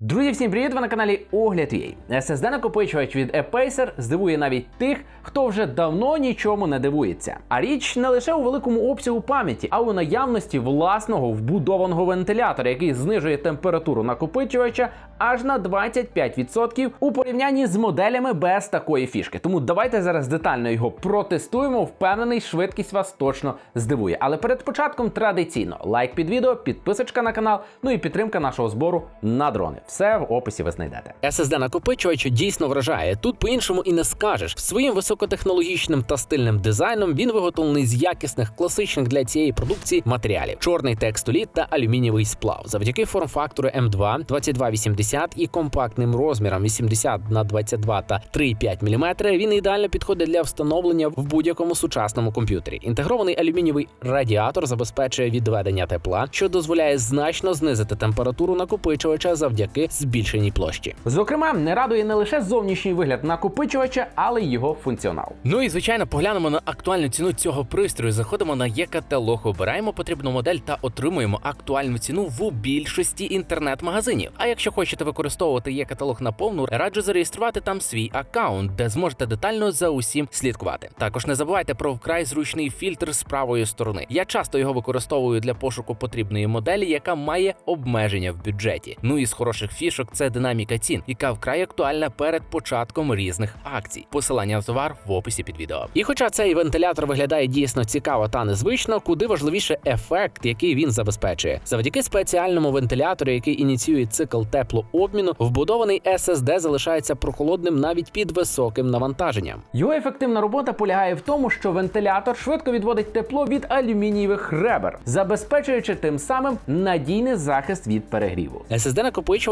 Друзі, всім привіт! Ви на каналі Огляд Огляд.ua. SSD накопичувач від Epacer здивує навіть тих, хто вже давно нічому не дивується. А річ не лише у великому обсягу пам'яті, а у наявності власного вбудованого вентилятора, який знижує температуру накопичувача аж на 25% у порівнянні з моделями без такої фішки. Тому давайте зараз детально його протестуємо. Впевнений, швидкість вас точно здивує. Але перед початком традиційно лайк під відео, підписочка на канал, ну і підтримка нашого збору на дрони. Все в описі ви знайдете. SSD накопичувач дійсно вражає. Тут по-іншому і не скажеш. Своїм високотехнологічним та стильним дизайном він виготовлений з якісних класичних для цієї продукції матеріалів: чорний текстоліт та алюмінієвий сплав. Завдяки форм-фактору М2 2280 і компактним розмірам 80 на 22 та 3,5 мм він ідеально підходить для встановлення в будь-якому сучасному комп'ютері. Інтегрований алюмінієвий радіатор забезпечує відведення тепла, що дозволяє значно знизити температуру накопичувача завдяки збільшеній площі. Зокрема, не радує не лише зовнішній вигляд накопичувача, але й його функціонал. Ну і звичайно, поглянемо на актуальну ціну цього пристрою. Заходимо на є-каталог, обираємо потрібну модель та отримуємо актуальну ціну в більшості інтернет-магазинів. А якщо хочете використовувати є-каталог на повну, раджу зареєструвати там свій аккаунт, де зможете детально за усім слідкувати. Також не забувайте про вкрай зручний фільтр з правої сторони. Я часто його використовую для пошуку потрібної моделі, яка має обмеження в бюджеті. Ну і з хороших фішок це динаміка цін, яка вкрай актуальна перед початком різних акцій. Посилання на товар в описі під відео. І хоча цей вентилятор виглядає дійсно цікаво та незвично, куди важливіше ефект, який він забезпечує. Завдяки спеціальному вентилятору, який ініціює цикл теплообміну, вбудований SSD залишається прохолодним навіть під високим навантаженням. Його ефективна робота полягає в тому, що вентилятор швидко відводить тепло від алюмінієвих ребер, забезпечуючи тим самим надійний захист від перегріву. SSD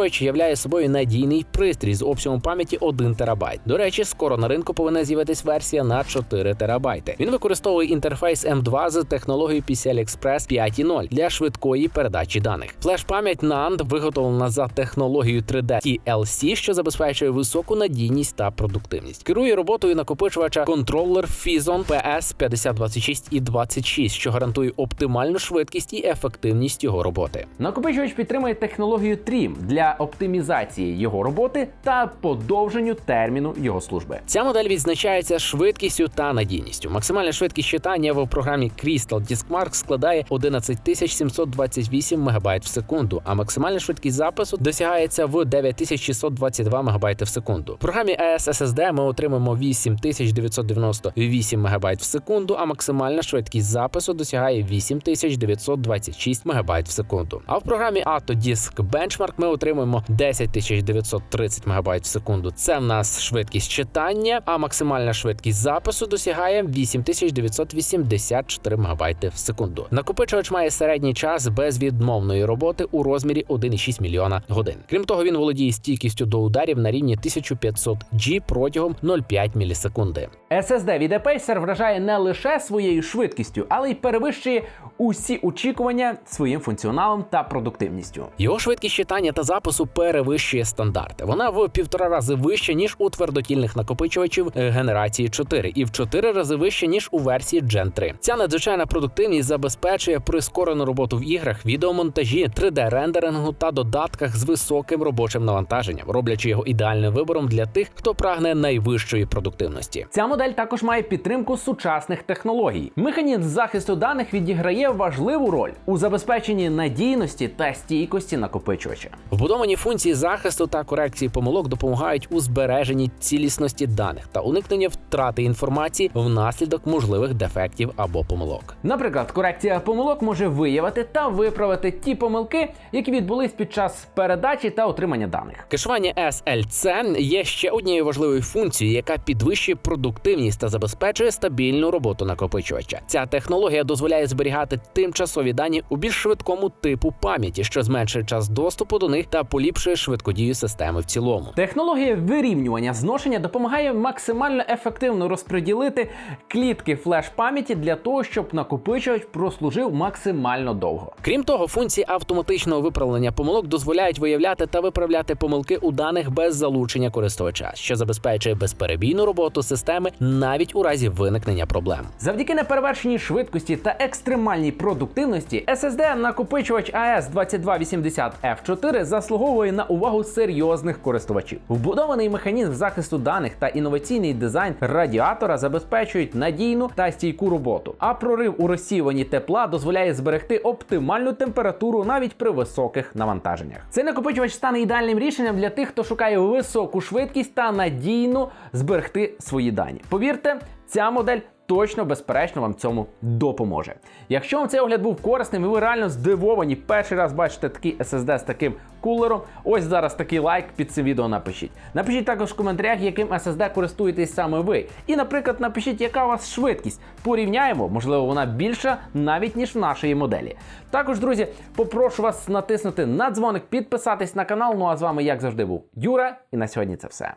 накопичувач являє собою надійний пристрій з обсягом пам'яті 1 ТБ. До речі, скоро на ринку повинна з'явитись версія на 4 ТБ. Він використовує інтерфейс M2 з технологією PCI Express 5.0 для швидкої передачі даних. Флеш-пам'ять NAND виготовлена за технологією 3D TLC, що забезпечує високу надійність та продуктивність. Керує роботою накопичувача контролер Fizon PS 5026 і 26, що гарантує оптимальну швидкість і ефективність його роботи. Накопичувач підтримує технологію TRIM для оптимізації його роботи та подовженню терміну його служби. Ця модель відзначається швидкістю та надійністю. Максимальна швидкість читання в програмі Crystal Diskmark складає 11728 МБ в секунду, а максимальна швидкість запису досягається в 9622 МБ в секунду. В програмі ES SSD ми отримаємо 8998 МБ в секунду, а максимальна швидкість запису досягає 8926 МБ в секунду. А в програмі ATO Disk Benchmark ми отримуємо 10930 МБ в секунду. Це в нас швидкість читання, а максимальна швидкість запису досягає 8984 МБ в секунду. Накопичувач має середній час безвідмовної роботи у розмірі 1,6 мільйона годин. Крім того, він володіє стійкістю до ударів на рівні 1500 G протягом 0,5 мілісекунди. SSD від Epacer вражає не лише своєю швидкістю, але й перевищує усі очікування своїм функціоналом та продуктивністю. Його швидкість читання та запису перевищує стандарти. Вона в півтора рази вища ніж у твердотільних накопичувачів генерації 4 і в 4 рази вища ніж у версії Gen 3. Ця надзвичайна продуктивність забезпечує прискорену роботу в іграх, відеомонтажі, 3D-рендерингу та додатках з високим робочим навантаженням, роблячи його ідеальним вибором для тих, хто прагне найвищої продуктивності. Ця модель також має підтримку сучасних технологій. Механізм захисту даних відіграє важливу роль у забезпеченні надійності та стійкості накопичувача. Вбудовані функції захисту та корекції помилок допомагають у збереженні цілісності даних та уникнення втрати інформації внаслідок можливих дефектів або помилок. Наприклад, корекція помилок може виявити та виправити ті помилки, які відбулись під час передачі та отримання даних. Кешування SLC є ще однією важливою функцією, яка підвищує продуктивність та забезпечує стабільну роботу накопичувача. Ця технологія дозволяє зберігати тимчасові дані у більш швидкому типу пам'яті, що зменшує час доступу до них та поліпшує швидкодію системи в цілому. Технологія вирівнювання зношення допомагає максимально ефективно розподілити клітки флеш пам'яті для того, щоб накопичувач прослужив максимально довго. Крім того, функції автоматичного виправлення помилок дозволяють виявляти та виправляти помилки у даних без залучення користувача, що забезпечує безперебійну роботу системи навіть у разі виникнення проблем. Завдяки неперевершеній швидкості та екстремальній продуктивності SSD накопичувач AS 2280 F4 заслуговує заслуговує на увагу серйозних користувачів. Вбудований механізм захисту даних та інноваційний дизайн радіатора забезпечують надійну та стійку роботу. А прорив у розсіюванні тепла дозволяє зберегти оптимальну температуру навіть при високих навантаженнях. Цей накопичувач стане ідеальним рішенням для тих, хто шукає високу швидкість та надійно зберегти свої дані. Повірте, ця модель. Точно, безперечно, вам цьому допоможе. Якщо вам цей огляд був корисним і ви реально здивовані, перший раз бачите такий SSD з таким кулером, ось зараз такий лайк під цим відео напишіть. Напишіть також в коментарях, яким SSD користуєтесь саме ви. І, наприклад, напишіть, яка у вас швидкість. Порівняємо, можливо, вона більша навіть ніж в нашої моделі. Також, друзі, попрошу вас натиснути на дзвоник, підписатись на канал. Ну а з вами, як завжди, був Юра, і на сьогодні це все.